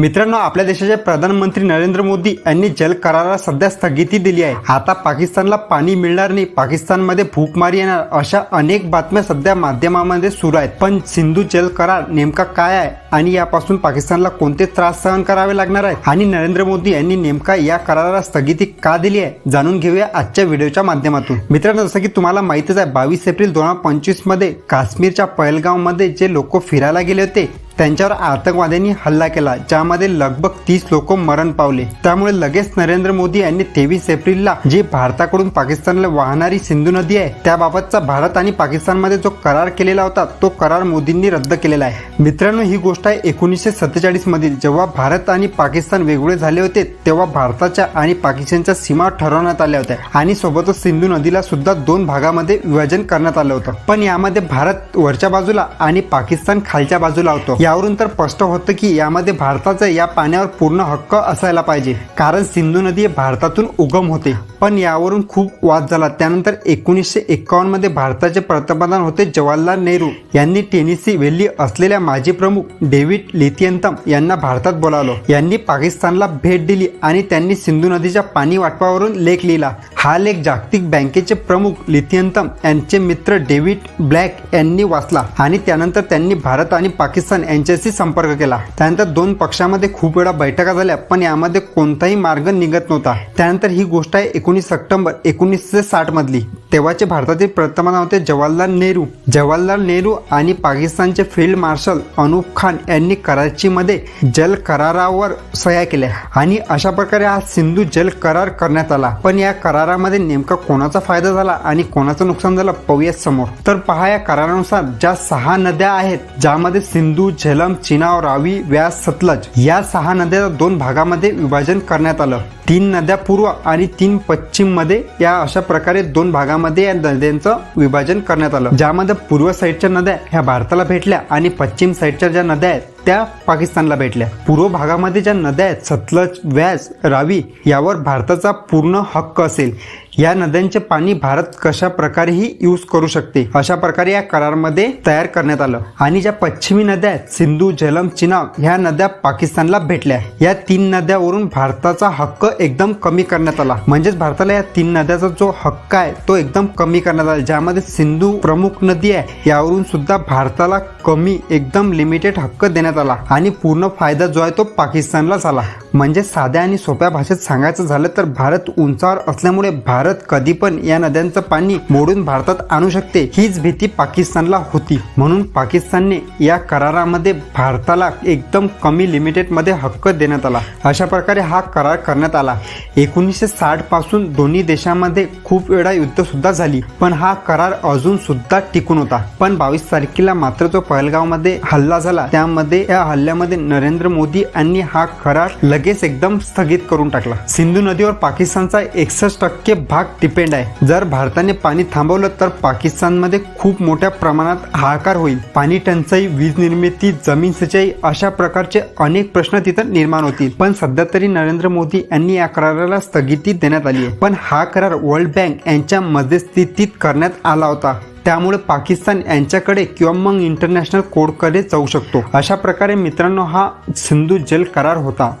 मित्रांनो आपल्या देशाचे प्रधानमंत्री नरेंद्र मोदी यांनी जल कराराला सध्या स्थगिती दिली आहे. आता पाकिस्तानला पाणी मिळणार नाही. पाकिस्तानमध्ये भूकमारी येणार अशा अनेक बातम्या सध्या माध्यमामध्ये सुरू आहेत. पण सिंधू जल करार नेमका काय आहे आणि यापासून पाकिस्तानला कोणते त्रास सहन करावे लागणार आहेत? आणि नरेंद्र मोदी यांनी नेमका या कराराला स्थगिती का दिली आहे? जाणून घेऊया आजच्या व्हिडिओच्या माध्यमातून. मित्रांनो जसं की तुम्हाला माहितीच आहे बावीस एप्रिल दोन हजार पंचवीसमध्ये काश्मीरच्या पहलगावमध्ये जे लोक फिरायला गेले होते त्यांच्यावर आतंकवाद्यांनी हल्ला केला ज्यामध्ये लगभग तीस लोक मरण पावले. त्यामुळे लगेच नरेंद्र मोदी यांनी तेवीस एप्रिलला जी भारताकडून पाकिस्तानला वाहणारी सिंधू नदी आहे त्याबाबतचा भारत आणि पाकिस्तानमध्ये जो करार केलेला होता तो करार मोदींनी रद्द केलेला आहे. मित्रांनो ही गोष्ट आहे एकोणीसशे सत्तेचाळीस मधील. जेव्हा भारत आणि पाकिस्तान वेगळे झाले होते तेव्हा भारताच्या आणि पाकिस्तानच्या सीमा ठरवण्यात आल्या होत्या. आणि सोबतच सिंधू नदीला सुद्धा दोन भागामध्ये विभाजन करण्यात आलं होतं. पण यामध्ये भारत वरच्या बाजूला आणि पाकिस्तान खालच्या बाजूला होतो. यावरून तर स्पष्ट होतं की यामध्ये भारताचा या पाण्यावर पूर्ण हक्क असायला पाहिजे. कारण सिंधू नदी हे भारतातून उगम होते. पण यावरून खूप वाद झाला. त्यानंतर एकोणीसशे एकावन्नमध्ये भारताचे पंतप्रधान होते जवाहरलाल नेहरू. यांनी टेनिसी व्हॅली असलेल्या माजी प्रमुख डेव्हिड लिथियंतम यांना भारतात बोलावलं. यांनी पाकिस्तानला भेट दिली आणि त्यांनी सिंधू नदीच्या पाणी वाटपावरून लेख लिहिला. हा लेख जागतिक बँकेचे प्रमुख लिथियंतम यांचे मित्र डेव्हिड ब्लॅक यांनी वाचला आणि त्यानंतर त्यांनी भारत आणि पाकिस्तान यांच्याशी संपर्क केला. त्यानंतर दोन पक्षामध्ये खूप वेळा बैठका झाल्या पण यामध्ये कोणताही मार्ग निघत नव्हता. त्यानंतर ही गोष्ट आहे एकोणीस सप्टेंबर एकोणीसशे साठ मधली. तेव्हाचे भारतातील पंतप्रधान होते जवाहरलाल नेहरू. जवाहरलाल नेहरू आणि पाकिस्तानचे फील्ड मार्शल अनुप खान यांनी कराचीमध्ये जल करारावर सह्या केल्या. आणि अशा प्रकारे हा सिंधू जल करार करण्यात आला. पण या करार करारामध्ये नेमका कोणाचा फायदा झाला आणि कोणाचं नुकसान झालं पाहूया समोर. तर पहा या करारानुसार ज्या सहा नद्या आहेत ज्यामध्ये सिंधू झेलम चिनाव रावी व्यास सतलज या सहा नद्या दोन भागामध्ये विभाजन करण्यात आलं. तीन नद्या पूर्व आणि तीन पश्चिममध्ये या अशा प्रकारे दोन भागामध्ये या नद्यांचं विभाजन करण्यात आलं. ज्यामध्ये पूर्व साईडच्या नद्या ह्या भारताला भेटल्या आणि पश्चिम साईडच्या ज्या नद्या आहेत त्या पाकिस्तानला भेटल्या. पूर्व भागामध्ये ज्या नद्या आहेत सतलज व्यास रावी यावर भारताचा पूर्ण हक्क असेल. या नद्यांचे पाणी भारत कशा प्रकारेही यूज करू शकते? अशा प्रकारे या करारमध्ये तयार करण्यात आलं. आणि ज्या पश्चिमी नद्या आहेत सिंधू झेलम चिनाब ह्या नद्या पाकिस्तानला भेटल्या. या तीन नद्यावरून भारताचा हक्क एकदम कमी करण्यात आला. म्हणजेच भारताला या तीन नद्याचा जो हक्क आहे तो एकदम कमी करण्यात आला. ज्यामध्ये सिंधू प्रमुख नदी आहे यावरून सुद्धा भारताला कमी एकदम लिमिटेड हक्क देण्यात आला. आणि पूर्ण फायदा जो आहे तो पाकिस्तानला झाला म्हणजे साध्या आणि सोप्या भाषेत सांगायचं झालं तर भारत उंचावर असल्यामुळे भारत कधी पण या नद्यांचं पाणी मोडून भारतात आणू शकते. हीच भीती पाकिस्तानला होती. म्हणून पाकिस्तानने या करारामध्ये भारताला एकदम कमी लिमिटेडमध्ये हक्क देण्यात आला. अशा प्रकारे हा करार करण्यात आला. एकोणीसशे साठपासून दोन्ही देशामध्ये खूप वेळा युद्ध सुद्धा झाली. पण हा करार अजून सुद्धा टिकून होता. पण बावीस तारखेला मात्र जो पहलगावमध्ये हल्ला झाला. त्यामध्ये या हल्ल्यामध्ये नरेंद्र मोदी यांनी हा करार लगेच एकदम स्थगित करून टाकला. सिंधू नदीवर पाकिस्तानचा एकसष्ट टक्के भाग डिपेंड आहे. जर भारताने पाणी थांबवलं तर पाकिस्तानमध्ये खूप मोठ्या प्रमाणात हाहाकार होईल. पाणी टंचाई वीज निर्मिती जमीन सिंचाई अशा प्रकारचे अनेक प्रश्न तिथं निर्माण होतील. पण सध्या तरी नरेंद्र मोदी यांनी या कराराला स्थगिती देण्यात आली आहे. पण हा करार वर्ल्ड बँक यांच्या मध्यस्थितीत करण्यात आला होता. त्यामुळे पाकिस्तान यांच्याकडे किंवा मग इंटरनॅशनल कोर्टकडे जाऊ शकतो. अशा प्रकारे मित्रांनो हा सिंधू जल करार होता.